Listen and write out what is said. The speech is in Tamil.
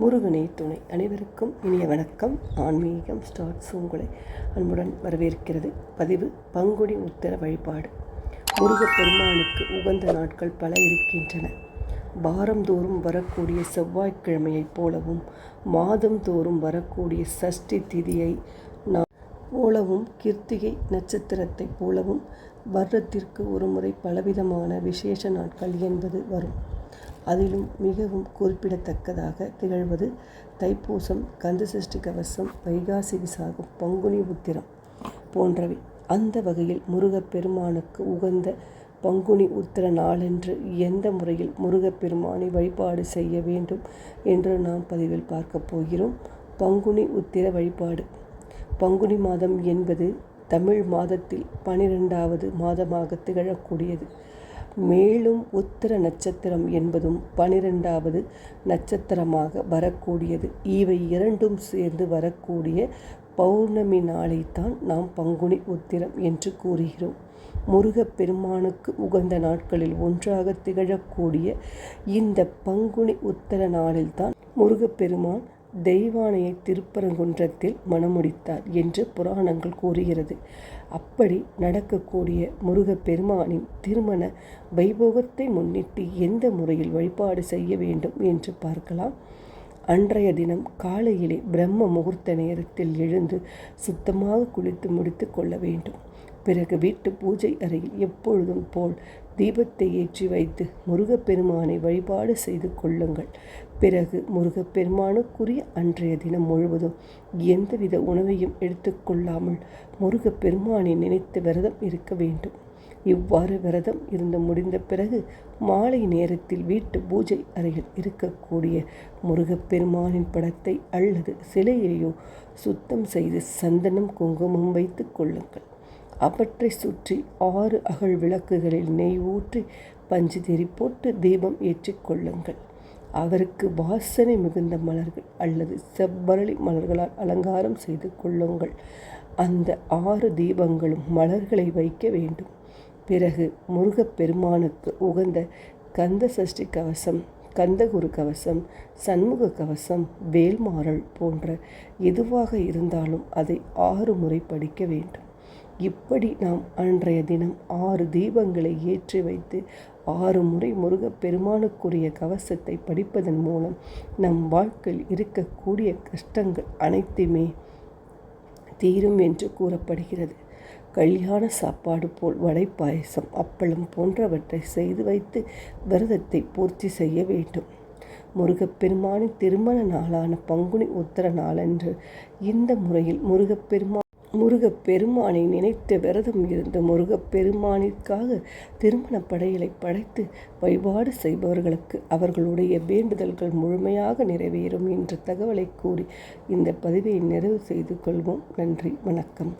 முருகனே துணை. அனைவருக்கும் இனிய வணக்கம். ஆன்மீகம் ஸ்டார்ட்ஸ் உங்களை அன்புடன் வரவேற்கிறது. பதிவு பங்குடி உத்தர வழிபாடு. முருகப் பெருமானுக்கு உகந்த நாட்கள் பல இருக்கின்றன. வாரந்தோறும் வரக்கூடிய செவ்வாய்க்கிழமையைப் போலவும் மாதந்தோறும் வரக்கூடிய சஷ்டி திதியை போலவும் கிருத்திகை நட்சத்திரத்தைப் போலவும் வருடத்திற்கு ஒருமுறை பலவிதமான விசேஷ நாட்கள் என்பது வரும். அதிலும் மிகவும் குறிப்பிடத்தக்கதாக திகழ்வது தைப்பூசம் கந்தசஷ்டி கவசம் வைகாசி விசாகம் பங்குனி உத்திரம் போன்றவை. அந்த வகையில் முருகப்பெருமானுக்கு உகந்த பங்குனி உத்திர நாளன்று எந்த முறையில் முருகப்பெருமானை வழிபாடு செய்ய வேண்டும் என்று நாம் பதிவில் பார்க்கப் போகிறோம். பங்குனி உத்திர வழிபாடு. பங்குனி மாதம் என்பது தமிழ் மாதத்தில் பனிரெண்டாவது மாதமாக திகழக்கூடியது. மேலும் உத்திர நட்சத்திரம் என்பதும் பனிரெண்டாவது நட்சத்திரமாக வரக்கூடியது. இவை இரண்டும் சேர்ந்து வரக்கூடிய பௌர்ணமி நாளைத்தான் நாம் பங்குனி உத்திரம் என்று கூறுகிறோம். முருகப்பெருமானுக்கு உகந்த நாட்களில் ஒன்றாக திகழக்கூடிய இந்த பங்குனி உத்தர நாளில்தான் முருகப்பெருமான் தெய்வானையை திருப்பரங்குன்றத்தில் மணமுடித்தார் என்று புராணங்கள் கூறுகிறது. அப்படி நடக்கக்கூடிய முருகப்பெருமானின் திருமண வைபோகத்தை முன்னிட்டு எந்த முறையில் வழிபாடு செய்ய வேண்டும் என்று பார்க்கலாம். அன்றைய தினம் காலையிலே பிரம்ம முகூர்த்த நேரத்தில் எழுந்து சுத்தமாக குளித்து முடித்து கொள்ள வேண்டும். பிறகு வீட்டு பூஜை அறையில் எப்பொழுதும் போல் தீபத்தை ஏற்றி வைத்து முருகப்பெருமானை வழிபாடு செய்து கொள்ளுங்கள். பிறகு முருகப்பெருமானுக்குரிய அன்றைய தினம் முழுவதும் எந்தவித உணவையும் எடுத்துக்கொள்ளாமல் முருகப்பெருமானை நினைத்து விரதம் இருக்க வேண்டும். இவ்வாறு விரதம் இருந்து முடிந்த பிறகு மாலை நேரத்தில் வீட்டு பூஜை அறையில் இருக்கக்கூடிய முருகப்பெருமானின் படத்தை அல்லது சிலையையோ சுத்தம் செய்து சந்தனம் குங்குமம் வைத்து கொள்ளுங்கள். அவற்றை சுற்றி ஆறு அகல் விளக்குகளில் நெய் ஊற்றி பஞ்சு திரி போட்டு தீபம் ஏற்றிக்கொள்ளுங்கள் அவருக்கு வாசனை மிகுந்த மலர்கள் அல்லது செவ்வரளி மலர்களால் அலங்காரம் செய்து கொள்ளுங்கள். அந்த ஆறு தீபங்களும் மலர்களை வைக்க வேண்டும். பிறகு முருகப்பெருமானுக்கு உகந்த கந்த சஷ்டி கவசம் கந்தகுரு கவசம் சண்முக கவசம் வேல்மாறல் போன்ற எதுவாக இருந்தாலும் அதை ஆறு முறை படிக்க வேண்டும். இப்படி நாம் அன்றைய தினம் ஆறு தீபங்களை ஏற்றி வைத்து ஆறு முறை முருகப்பெருமானுக்குரிய கவசத்தை படிப்பதன் மூலம் நம் வாழ்க்கையில் இருக்கக்கூடிய கஷ்டங்கள் அனைத்துமே தீரும் என்று கூறப்படுகிறது. கல்யாண சாப்பாடு போல் வடை பாயசம் அப்பளம் போன்றவற்றை செய்து வைத்து விரதத்தை பூர்த்தி செய்ய வேண்டும். முருகப்பெருமானின் திருமண நாளான பங்குனி உத்தர நாளன்று இந்த முறையில் முருகப்பெருமான் முருகப்பெருமானை நினைத்து விரதம் இருந்த முருகப்பெருமானிற்காக திருமண படையலை படைத்து வழிபாடு செய்பவர்களுக்கு அவர்களுடைய வேண்டுதல்கள் முழுமையாக நிறைவேறும் என்ற தகவலை கூறி இந்த பதிவை நிறைவு செய்து கொள்வோம். நன்றி வணக்கம்.